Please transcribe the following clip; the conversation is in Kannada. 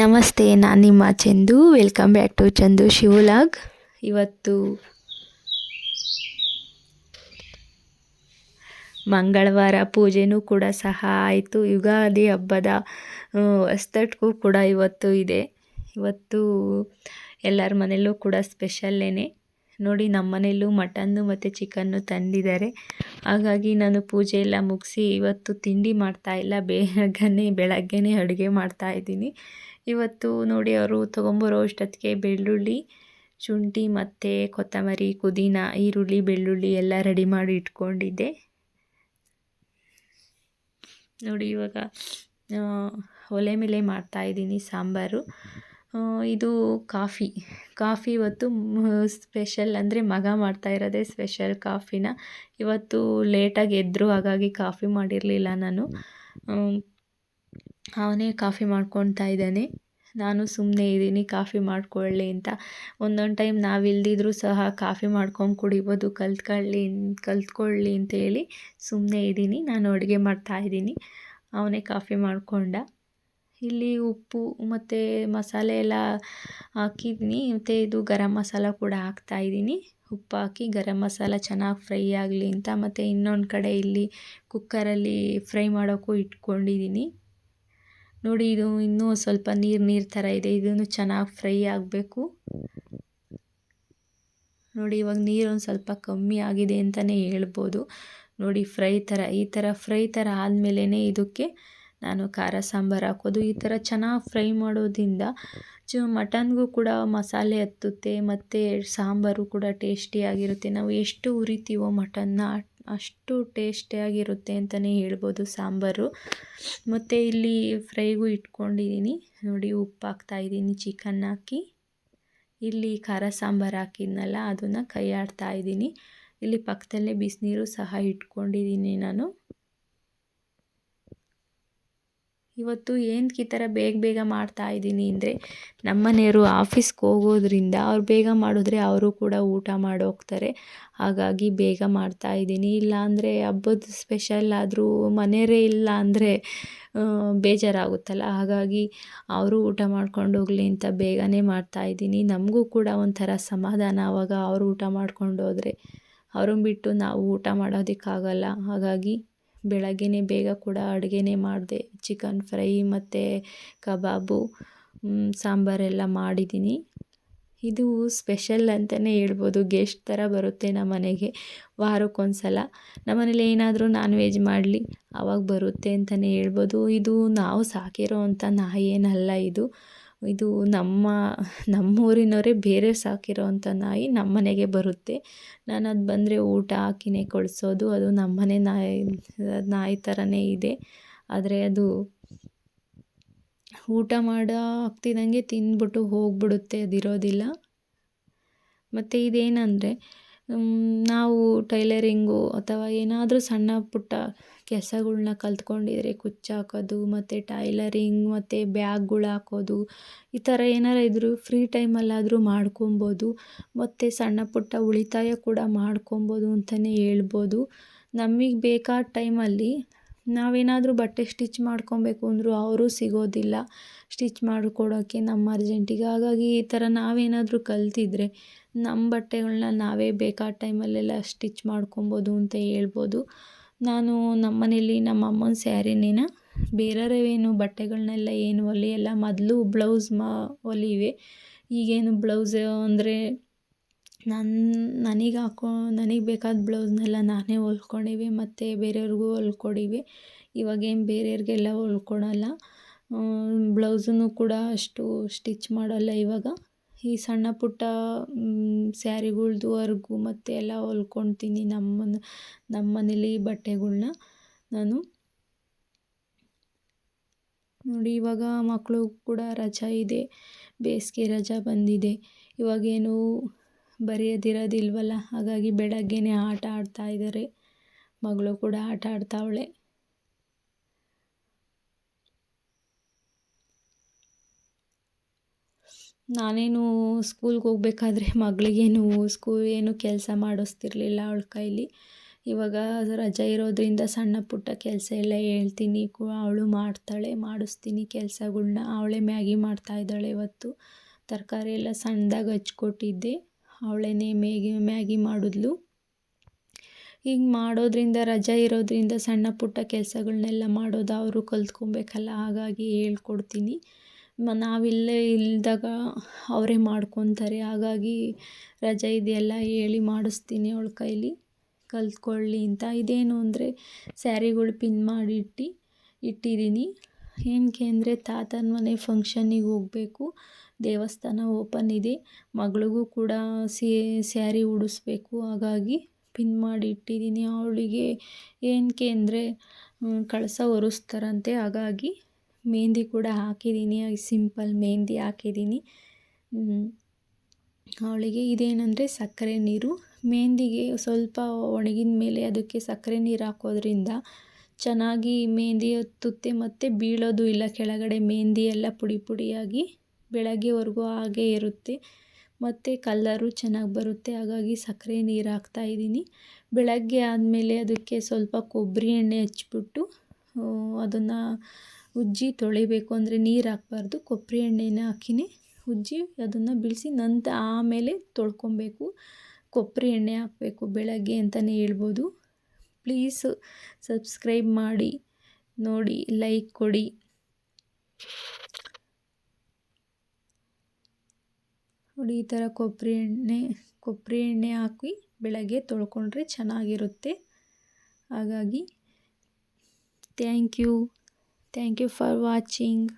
ನಮಸ್ತೆ, ನಾನು ನಿಮ್ಮ Chandu. Welcome back to Chandu ಶಿವಲಾಗ್. ಇವತ್ತು ಮಂಗಳವಾರ ಪೂಜೆನೂ ಕೂಡ ಸಹ ಆಯಿತು. ಯುಗಾದಿ ಹಬ್ಬದ ಅಸ್ತಟ್ಗೂ ಕೂಡ ಇವತ್ತು ಇದೆ. ಇವತ್ತು ಎಲ್ಲರ ಮನೆಯಲ್ಲೂ ಕೂಡ ಸ್ಪೆಷಲ್ಲೇನೆ ನೋಡಿ ನಮ್ಮ ಮನೆಯಲ್ಲೂ ಮಟನ್ನು ಮತ್ತು ಚಿಕನ್ನು ತಂದಿದ್ದಾರೆ. ಹಾಗಾಗಿ ನಾನು ಪೂಜೆ ಎಲ್ಲ ಮುಗಿಸಿ ಇವತ್ತು ತಿಂಡಿ ಮಾಡ್ತಾ ಇಲ್ಲ. ಬೇಗನೆ, ಬೆಳಗ್ಗೆನೇ ಅಡುಗೆ ಮಾಡ್ತಾ ಇದ್ದೀನಿ. ಇವತ್ತು ನೋಡಿ ಅವರು ತೊಗೊಂಬರೋ ಅಷ್ಟೊತ್ತಿಗೆ ಬೆಳ್ಳುಳ್ಳಿ, ಶುಂಠಿ ಮತ್ತು ಕೊತ್ತಂಬರಿ, ಪುದೀನ, ಈರುಳ್ಳಿ, ಬೆಳ್ಳುಳ್ಳಿ ಎಲ್ಲ ರೆಡಿ ಮಾಡಿ ಇಟ್ಕೊಂಡಿದ್ದೆ. ನೋಡಿ ಇವಾಗ ಒಲೆ ಮೇಲೆ ಮಾಡ್ತಾಯಿದ್ದೀನಿ ಸಾಂಬಾರು. ಇದು ಕಾಫಿ. ಕಾಫಿ ಇವತ್ತು ಸ್ಪೆಷಲ್ ಅಂದರೆ ಮಗ ಮಾಡ್ತಾ ಇರೋದೇ ಸ್ಪೆಷಲ್ ಕಾಫಿನ. ಇವತ್ತು ಲೇಟಾಗಿ ಎದ್ದರು ಹಾಗಾಗಿ ಕಾಫಿ ಮಾಡಿರಲಿಲ್ಲ ನಾನು. ಅವನೇ ಕಾಫಿ ಮಾಡ್ಕೊತಾ ಇದ್ದಾನೆ. ನಾನು ಸುಮ್ಮನೆ ಇದ್ದೀನಿ, ಕಾಫಿ ಮಾಡ್ಕೊಳ್ಳಿ ಅಂತ. ಒಂದೊಂದು ಟೈಮ್ ನಾವಿಲ್ದಿದ್ರೂ ಸಹ ಕಾಫಿ ಮಾಡ್ಕೊಂಡು ಕುಡಿಬೋದು, ಕಲ್ತ್ಕೊಳ್ಳಿ ಕಲ್ತ್ಕೊಳ್ಳಿ ಅಂತೇಳಿ ಸುಮ್ಮನೆ ಇದ್ದೀನಿ. ನಾನು ಅಡುಗೆ ಮಾಡ್ತಾ ಇದ್ದೀನಿ. ಅವನೇ ಕಾಫಿ ಮಾಡಿಕೊಂಡ. ಇಲ್ಲಿ ಉಪ್ಪು ಮತ್ತು ಮಸಾಲೆ ಎಲ್ಲ ಹಾಕಿದ್ದೀನಿ ಮತ್ತು ಇದು ಗರಂ ಮಸಾಲ ಕೂಡ ಹಾಕ್ತಾಯಿದ್ದೀನಿ ಉಪ್ಪು ಹಾಕಿ ಗರಂ ಮಸಾಲ ಚೆನ್ನಾಗಿ ಫ್ರೈ ಆಗಲಿ ಅಂತ. ಮತ್ತು ಇನ್ನೊಂದು ಕಡೆ ಇಲ್ಲಿ ಕುಕ್ಕರಲ್ಲಿ ಫ್ರೈ ಮಾಡೋಕ್ಕೂ ಇಟ್ಕೊಂಡಿದ್ದೀನಿ. ನೋಡಿ, ಇದು ಇನ್ನೂ ಸ್ವಲ್ಪ ನೀರು ನೀರು ಥರ ಇದೆ. ಇದನ್ನು ಚೆನ್ನಾಗಿ ಫ್ರೈ ಆಗಬೇಕು. ನೋಡಿ, ಇವಾಗ ನೀರು ಒಂದು ಸ್ವಲ್ಪ ಕಮ್ಮಿ ಆಗಿದೆ ಅಂತಲೇ ಹೇಳ್ಬೋದು. ನೋಡಿ, ಫ್ರೈ ಥರ ಈ ಥರ ಫ್ರೈ ಥರ ಆದಮೇಲೆ ಇದಕ್ಕೆ ನಾನು ಖಾರ ಸಾಂಬಾರು ಹಾಕೋದು ಈ ಥರ ಚೆನ್ನಾಗಿ ಫ್ರೈ ಮಾಡೋದ್ರಿಂದ ಚ ಮಟನ್ಗೂ ಕೂಡ ಮಸಾಲೆ ಹತ್ತುತ್ತೆ ಮತ್ತು ಸಾಂಬಾರು ಕೂಡ ಟೇಸ್ಟಿಯಾಗಿರುತ್ತೆ ನಾವು ಎಷ್ಟು ಉರಿತೀವೋ ಮಟನ್ನ ಅಷ್ಟು ಟೇಸ್ಟಿಯಾಗಿರುತ್ತೆ ಅಂತಲೇ ಹೇಳ್ಬೋದು ಸಾಂಬಾರು. ಮತ್ತು ಇಲ್ಲಿ ಫ್ರೈಗೂ ಇಟ್ಕೊಂಡಿದ್ದೀನಿ. ನೋಡಿ ಉಪ್ಪು ಹಾಕ್ತಾಯಿದ್ದೀನಿ ಚಿಕನ್ ಹಾಕಿ. ಇಲ್ಲಿ ಖಾರ ಸಾಂಬಾರು ಹಾಕಿದ್ನಲ್ಲ, ಅದನ್ನು ಕೈ ಆಡ್ತಾ ಇದ್ದೀನಿ. ಇಲ್ಲಿ ಪಕ್ಕದಲ್ಲೇ ಬಿಸಿನೀರು ಸಹ ಇಟ್ಕೊಂಡಿದ್ದೀನಿ ನಾನು. ಇವತ್ತು ಏನಕ್ಕೆ ಈ ಥರ ಬೇಗ ಬೇಗ ಮಾಡ್ತಾ ಇದ್ದೀನಿ ಅಂದರೆ ನಮ್ಮ ಮನೆಯವರು ಆಫೀಸ್ಗೆ ಹೋಗೋದ್ರಿಂದ ಅವ್ರು ಬೇಗ ಮಾಡಿದ್ರೆ ಅವರು ಕೂಡ ಊಟ ಮಾಡೋಗ್ತಾರೆ. ಹಾಗಾಗಿ ಬೇಗ ಮಾಡ್ತಾ ಇದ್ದೀನಿ ಇಲ್ಲಾಂದರೆ ಹಬ್ಬದ ಸ್ಪೆಷಲ್ ಆದರೂ ಮನೆಯವರೇ ಇಲ್ಲ ಅಂದರೆ ಬೇಜಾರಾಗುತ್ತಲ್ಲ. ಹಾಗಾಗಿ ಅವರು ಊಟ ಮಾಡ್ಕೊಂಡು ಹೋಗಲಿ ಅಂತ ಬೇಗನೆ ಮಾಡ್ತಾಯಿದ್ದೀನಿ ನಮಗೂ ಕೂಡ ಒಂಥರ ಸಮಾಧಾನ ಆವಾಗ ಅವರು ಊಟ ಮಾಡ್ಕೊಂಡು ಹೋದರೆ, ಅವ್ರನ್ನ ಬಿಟ್ಟು ನಾವು ಊಟ ಮಾಡೋದಕ್ಕಾಗಲ್ಲ. ಹಾಗಾಗಿ ಬೆಳಗ್ಗೆನೇ ಬೇಗ ಕೂಡ ಅಡುಗೆನೇ ಮಾಡಿದೆ. ಚಿಕನ್ ಫ್ರೈ ಮತ್ತು ಕಬಾಬು ಸಾಂಬಾರೆಲ್ಲ ಮಾಡಿದ್ದೀನಿ ಇದು ಸ್ಪೆಷಲ್ ಅಂತಲೇ ಹೇಳ್ಬೋದು. ಗೆಸ್ಟ್ ಥರ ಬರುತ್ತೆ ನಮ್ಮ ಮನೆಗೆ. ವಾರಕ್ಕೊಂದು ಸಲ ನಮ್ಮ ಮನೇಲಿ ಏನಾದರೂ ನಾನ್ ವೆಜ್ ಮಾಡಲಿ ಆವಾಗ ಬರುತ್ತೆ ಅಂತಲೇ ಹೇಳ್ಬೋದು. ಇದು ನಾವು ಸಾಕಿರೋ ಅಂಥ ನಾಯಿ ಏನಲ್ಲ ಇದು. ಇದು ನಮ್ಮ, ನಮ್ಮೂರಿನವರೇ ಬೇರೆ ಸಾಕಿರೋವಂಥ ನಾಯಿ ನಮ್ಮನೆಗೆ ಬರುತ್ತೆ. ನಾನು ಅದು ಬಂದರೆ ಊಟ ಹಾಕಿನೇ ಕೊಳಿಸೋದು ಅದು ನಮ್ಮನೆ ನಾಯಿ ನಾಯಿ ಥರನೇ ಇದೆ. ಆದರೆ ಅದು ಊಟ ಮಾಡೋ ಆಗ್ತಿದ್ದಂಗೆ ತಿಂದ್ಬಿಟ್ಟು ಹೋಗ್ಬಿಡುತ್ತೆ, ಅದಿರೋದಿಲ್ಲ. ಮತ್ತು ಇದೇನಂದರೆ ನಾವು ಟೈಲರಿಂಗು ಅಥವಾ ಏನಾದರೂ ಸಣ್ಣ ಪುಟ್ಟ ಕೆಲಸಗಳ್ನ ಕಲ್ತ್ಕೊಂಡಿದ್ರೆ ಕುಚ್ಚಾಕೋದು ಮತ್ತು ಟೈಲರಿಂಗ್ ಮತ್ತು ಬ್ಯಾಗ್ಗಳು ಹಾಕೋದು, ಈ ಥರ ಏನಾರು ಇದ್ದರೂ ಫ್ರೀ ಟೈಮಲ್ಲಾದರೂ ಮಾಡ್ಕೊಬೋದು, ಮತ್ತು ಸಣ್ಣ ಪುಟ್ಟ ಉಳಿತಾಯ ಕೂಡ ಮಾಡ್ಕೊಬೋದು ಅಂತಲೇ ಹೇಳ್ಬೋದು. ನಮಗೆ ಬೇಕಾದ ಟೈಮಲ್ಲಿ ನಾವೇನಾದರೂ ಬಟ್ಟೆ ಸ್ಟಿಚ್ ಮಾಡ್ಕೊಬೇಕು ಅಂದರೂ ಅವರು ಸಿಗೋದಿಲ್ಲ. ಸ್ಟಿಚ್ ಮಾಡಿಕೊಡೋಕ್ಕೆ ನಮ್ಮ ಅರ್ಜೆಂಟಿಗೆ. ಹಾಗಾಗಿ ಈ ಥರ ನಾವೇನಾದರೂ ಕಲ್ತಿದ್ರೆ ನಮ್ಮ ಬಟ್ಟೆಗಳನ್ನ ನಾವೇ ಬೇಕಾದ ಟೈಮಲ್ಲೆಲ್ಲ ಸ್ಟಿಚ್ ಮಾಡ್ಕೊಬೋದು ಅಂತ ಹೇಳ್ಬೋದು. ನಾನು ನಮ್ಮ ಮನೇಲಿ ನಮ್ಮ ಅಮ್ಮನ ಸ್ಯಾರಿನೇನ ಬೇರೆಯವ್ರೇನು ಬಟ್ಟೆಗಳನ್ನೆಲ್ಲ ಏನು ಹೊಲಿಯಲ್ಲ ಮೊದಲು ಬ್ಲೌಸ್ ಮಾ ಹೊಲಿವೆ ಈಗೇನು ಬ್ಲೌಸ್ ಅಂದರೆ ನನ್ನ ನನಗೆ ಹಾಕೋ, ನನಗೆ ಬೇಕಾದ ಬ್ಲೌಸ್ನೆಲ್ಲ ನಾನೇ ಹೊಲ್ಕೊಂಡಿವೆ, ಮತ್ತು ಬೇರೆಯವ್ರಿಗೂ ಹೊಲ್ಕೊಡಿವಿ. ಇವಾಗೇನು ಬೇರೆಯವ್ರಿಗೆಲ್ಲ ಹೊಲ್ಕೊಡಲ್ಲ ಬ್ಲೌಸನ್ನು ಕೂಡ ಅಷ್ಟು ಸ್ಟಿಚ್ ಮಾಡಲ್ಲ ಇವಾಗ. ಈ ಸಣ್ಣ ಪುಟ್ಟ ಸ್ಯಾರಿಗಳ್ದು ವರ್ಗು ಮತ್ತು ಎಲ್ಲ ಹೊಲ್ಕೊಳ್ತೀನಿ ನಮ್ಮ ನಮ್ಮ ಮನೇಲಿ ಬಟ್ಟೆಗಳನ್ನ ನಾನು. ನೋಡಿ, ಇವಾಗ ಮಕ್ಕಳು ಕೂಡ ರಜಾ ಇದೆ. ಬೇಸಿಗೆ ರಜಾ ಬಂದಿದೆ. ಇವಾಗೇನು ಬರೆಯೋದಿರೋದಿಲ್ವಲ್ಲ? ಹಾಗಾಗಿ ಬೆಳಗ್ಗೆನೇ ಆಟ ಆಡ್ತಾ ಇದ್ದಾರೆ. ಮಗಳು ಕೂಡ ಆಟ ಆಡ್ತಾವಳೆ. ನಾನೇನು ಸ್ಕೂಲ್ಗೆ ಹೋಗ್ಬೇಕಾದ್ರೆ ಮಗಳಿಗೇನು ಸ್ಕೂಲ್ ಏನು ಕೆಲಸ ಮಾಡಿಸ್ತಿರ್ಲಿಲ್ಲ ಅವಳ ಕೈಲಿ. ಇವಾಗ ರಜೆ ಇರೋದ್ರಿಂದ ಸಣ್ಣ ಪುಟ್ಟ ಕೆಲಸ ಎಲ್ಲ ಹೇಳ್ತೀನಿ. ಅವಳು ಮಾಡ್ತಾಳೆ, ಮಾಡಿಸ್ತೀನಿ ಕೆಲಸಗಳ್ನ. ಅವಳೇ ಮ್ಯಾಗಿ ಮಾಡ್ತಾಯಿದ್ದಾಳೆ ಇವತ್ತು. ತರಕಾರಿ ಎಲ್ಲ ಸಣ್ಣದಾಗಿ ಹಚ್ಕೊಟ್ಟಿದ್ದೆ. ಅವಳೇ ಮೇಗಿ ಮ್ಯಾಗಿ ಮಾಡಿದ್ಲು. ಹಿಂಗೆ ಮಾಡೋದ್ರಿಂದ, ರಜೆ ಇರೋದ್ರಿಂದ ಸಣ್ಣ ಪುಟ್ಟ ಕೆಲಸಗಳನ್ನೆಲ್ಲ ಮಾಡೋದು ಅವರು ಕಲ್ತ್ಕೊಬೇಕಲ್ಲ, ಹಾಗಾಗಿ ಹೇಳ್ಕೊಡ್ತೀನಿ. ನಾವಿಲ್ಲೇ ಇಲ್ಲದಾಗ ಅವರೇ ಮಾಡ್ಕೊತಾರೆ, ಹಾಗಾಗಿ ರಜೆ ಇದೆಯಲ್ಲ ಹೇಳಿ ಮಾಡಿಸ್ತೀನಿ ಅವಳ ಕೈಲಿ. ಕಲ್ತ್ಕೊಳ್ಳಿ ಅಂತ. ಇದೇನು ಅಂದರೆ ಸ್ಯಾರಿಗಳು ಪಿನ್ ಮಾಡಿಟ್ಟು ಇಟ್ಟಿದ್ದೀನಿ ಏನಕ್ಕೆ ಅಂದರೆ ತಾತನ ಮನೆ ಫಂಕ್ಷನಿಗೆ ಹೋಗಬೇಕು. ದೇವಸ್ಥಾನ ಓಪನ್ ಇದೆ. ಮಗಳಿಗೂ ಕೂಡ ಸ್ಯಾರಿ ಉಡಿಸ್ಬೇಕು. ಹಾಗಾಗಿ ಪಿನ್ ಮಾಡಿ ಇಟ್ಟಿದ್ದೀನಿ. ಅವಳಿಗೆ ಏನಕ್ಕೆ ಅಂದರೆ ಕಳಸ ಒರೆಸ್ತಾರಂತೆ. ಹಾಗಾಗಿ ಮೆಹಂದಿ ಕೂಡ ಹಾಕಿದ್ದೀನಿ. ಸಿಂಪಲ್ ಮೆಹಂದಿ ಹಾಕಿದ್ದೀನಿ. ಅವಳಿಗೆ ಇದೇನಂದರೆ ಸಕ್ಕರೆ ನೀರು. ಮೆಹಂದಿಗೆ ಸ್ವಲ್ಪ ಒಣಗಿದ ಮೇಲೆ ಅದಕ್ಕೆ ಸಕ್ಕರೆ ನೀರು ಹಾಕೋದ್ರಿಂದ ಚೆನ್ನಾಗಿ ಮೆಹಂದಿ ಹತ್ತುತ್ತೆ ಮತ್ತು ಬೀಳೋದು ಇಲ್ಲ. ಕೆಳಗಡೆ ಮೆಹಂದಿ ಎಲ್ಲ ಪುಡಿ ಪುಡಿಯಾಗಿ ಬೆಳಗ್ಗೆವರೆಗೂ ಹಾಗೇ ಇರುತ್ತೆ. ಮತ್ತು ಕಲ್ಲರು ಚೆನ್ನಾಗಿ ಬರುತ್ತೆ. ಹಾಗಾಗಿ ಸಕ್ಕರೆ ನೀರು ಹಾಕ್ತಾಯಿದ್ದೀನಿ ಬೆಳಗ್ಗೆ ಆದಮೇಲೆ ಅದಕ್ಕೆ ಸ್ವಲ್ಪ ಕೊಬ್ಬರಿ ಎಣ್ಣೆ ಹಚ್ಚಿಬಿಟ್ಟು ಅದನ್ನು ಉಜ್ಜಿ ತೊಳಿಬೇಕು. ಅಂದರೆ ನೀರು ಹಾಕ್ಬಾರ್ದು. ಕೊಬ್ಬರಿ ಎಣ್ಣೆನ ಹಾಕಿನೇ ಉಜ್ಜಿ ಅದನ್ನು ಬಿಡಿಸಿ ನಂತರ ಆಮೇಲೆ ತೊಳ್ಕೊಬೇಕು. ಕೊಬ್ಬರಿ ಎಣ್ಣೆ ಹಾಕಬೇಕು ಬೆಳಗ್ಗೆ ಅಂತಲೇ ಹೇಳ್ಬೋದು. ಪ್ಲೀಸ್ ಸಬ್ಸ್ಕ್ರೈಬ್ ಮಾಡಿ, ನೋಡಿ, ಲೈಕ್ ಕೊಡಿ. ನೋಡಿ, ಈ ಥರ ಕೊಬ್ಬರಿ ಎಣ್ಣೆ ಕೊಬ್ಬರಿ ಎಣ್ಣೆ ಹಾಕಿ ಬೆಳಗ್ಗೆ ತೊಳ್ಕೊಂಡ್ರೆ ಚೆನ್ನಾಗಿರುತ್ತೆ. ಹಾಗಾಗಿ thank you thank you for watching